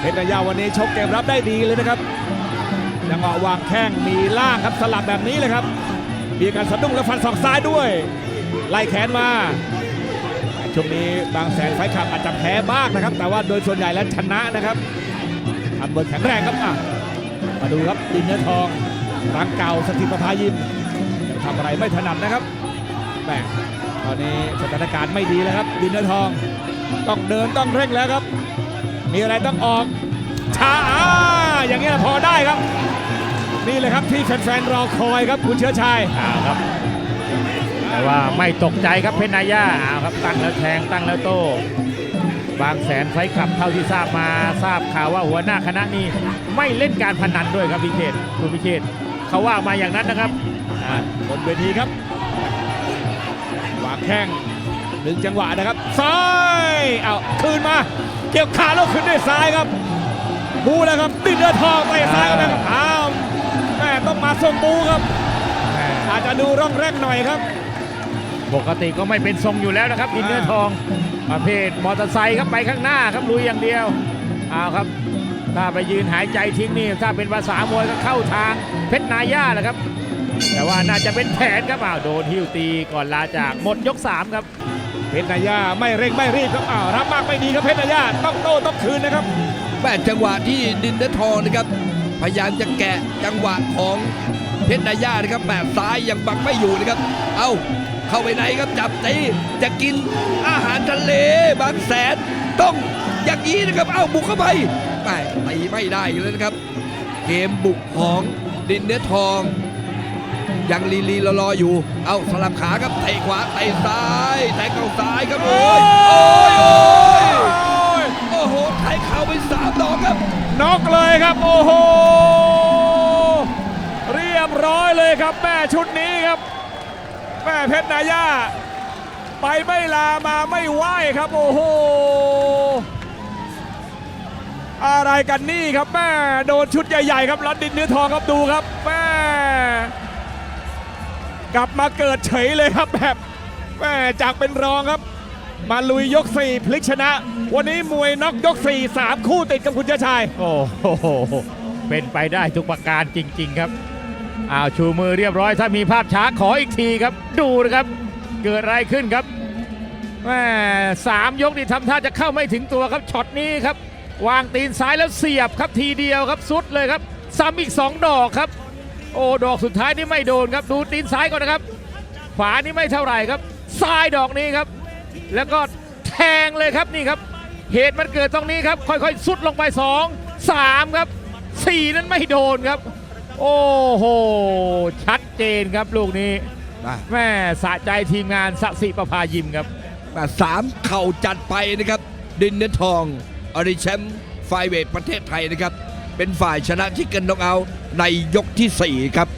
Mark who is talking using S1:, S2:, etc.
S1: เพชรนายาวันนี้ชกเกมรับได้ดีเลยนะครับจังหวะวางแข้งมีล่างครับสลับแบบนี้เลยครับมีการสะดุ้งและฟันศอกซ้ายด้วย ไล่แขนมาช่วงนี้บางแสนไฟขับอาจจะแพ้บ้างนะครับ แต่ว่าโดยส่วนใหญ่แล้วชนะนะครับทำบนแข็งแรงครับอะมาดูครับดินเนื้อทองรังเก่าสถิตประภายิมยังทำอะไรไม่ถนัดนะครับแหมตอนนี้สถานการณ์ไม่ดีแล้วครับดินเนื้อทอง ต้องเดินต้องเร่งแล้วครับ มีอะไรต้องออกช้าอ่าอย่างนี้ยพอได้ครับ นี่เลยครับที่แฟนๆรอคอยครับคุณเชื้อชาย
S2: เอาครับแต่ว่าไม่ตกใจครับเพชรนายาเอาครับตั้งแล้วแทงตั้งแล้วโต้บางแสนไฟท์คลับเท่าที่ทราบมาทราบข่าวว่าหัวหน้าคณะนี้ไม่เล่นการพนันด้วยครับพิเชษคุณพิเชษเขาว่ามาอย่างนั้นนะครับอ่า
S1: บนเวทีครับวางแข้งหนึ่งจังหวะนะครับซ้ายเอาคืนมา เกี่ยวขาแล้วขึ้นด้วยซ้ายครับบูแล้วครับติดเดือดทองไปซ้ายกันนะครับอ้าวแม่ต้องมาส่งบูครับ
S2: แหม่
S1: อาจจะดูร่องแรกหน่อยครับ
S2: ปกติก็ไม่เป็นทรงอยู่แล้วนะครับดินเนื้อทองประเภทมอเตอร์ไซค์ครับไปข้างหน้าครับลุยอย่างเดียวเอาครับ ถ้าไปยืนหายใจทิ้งนี่ถ้าเป็นภาษามวยก็เข้าทางเพชรนายาแหละครับ แต่ว่าน่าจะเป็นแผนครับอ้าวโดนหิ้วตีก่อนลาจากหมดยก3ครับ
S1: เพชรนายาไม่เร่งไม่รีบครับอ้าวรับมากไม่ดีครับเพชรนายาต้องโต้ต้องคืนนะครับ
S3: แม่จังหวะที่ดินเนอทองนะครับ พยายามจะแกะจังหวะของเพชรนายานะครับแบบซ้ายยังบังไม่อยู่นะครับ เอาเข้าไปไหนครับจับตีจะกินอาหารทะเลบางแสนต้องอย่างนี้นะครับ เอาบุกเข้าไปแม่ตีไม่ได้เลยนะครับ เกมบุกของดินเนื้อทอง ยังลีลีรอๆอยู่ เอาสลับขาครับเตะขวาเตะซ้ายแทงเข้าซ้ายครับโอ้ยโอ้ยโอ้ยโอ้โหไทยเข่าไปสามดอกครับ
S1: น็อกเลยครับโอ้โหเรียบร้อยเลยครับแม่ชุดนี้ครับแม่เพชรนายาไปไม่ลามาไม่ไหวครับโอ้โหอะไรกันนี่ครับแม่โดนชุดใหญ่ๆครับรัดดินเนื้อทองครับดูครับแม่ กลับมาเกิดเฉยเลยครับแบบแม่จากเป็นรองครับ มาลุยยก 4 พลิกชนะ วันนี้มวยน็อกยก 4 3 คู่ติดกับคุณเจ้าชาย
S2: โอ้โห เป็นไปได้ทุกประการจริง ๆครับอ้าวชูมือเรียบร้อยถ้ามีภาพช้าขออีกทีครับ ดูนะครับ เกิดอะไรขึ้นครับแม่สามยกนี่ทำท่าจะเข้าไม่ถึงตัวครับช็อตนี้ครับ วางตีนซ้ายแล้วเสียบครับทีเดียวครับสุดเลยครับ ซ้ำอีก 2 ดอกครับ โอ้ดอกสุดท้ายนี่ไม่โดนครับ ดูตีนซ้ายก่อนนะครับ ขวานี่ไม่เท่าไหร่ครับ ซ้ายดอกนี้ครับ แล้วก็แทงเลยครับนี่ครับ เหตุมันเกิดตรงนี้ครับ ค่อยๆ สุดลงไป 2 3 ครับ 4 นั้นไม่โดนครับ โอ้โห ชัดเจนครับลูกนี้แม่สะใจทีมงานสะสิประภายิมครับ
S3: แต่สามเข่าจัดไปนะครับ ดินเนอทองอริแชมป์ไฟเวทประเทศไทยนะครับ เป็นฝ่ายชนะที่เกันน็อกเอาท์ในยกที่ 4 ครับ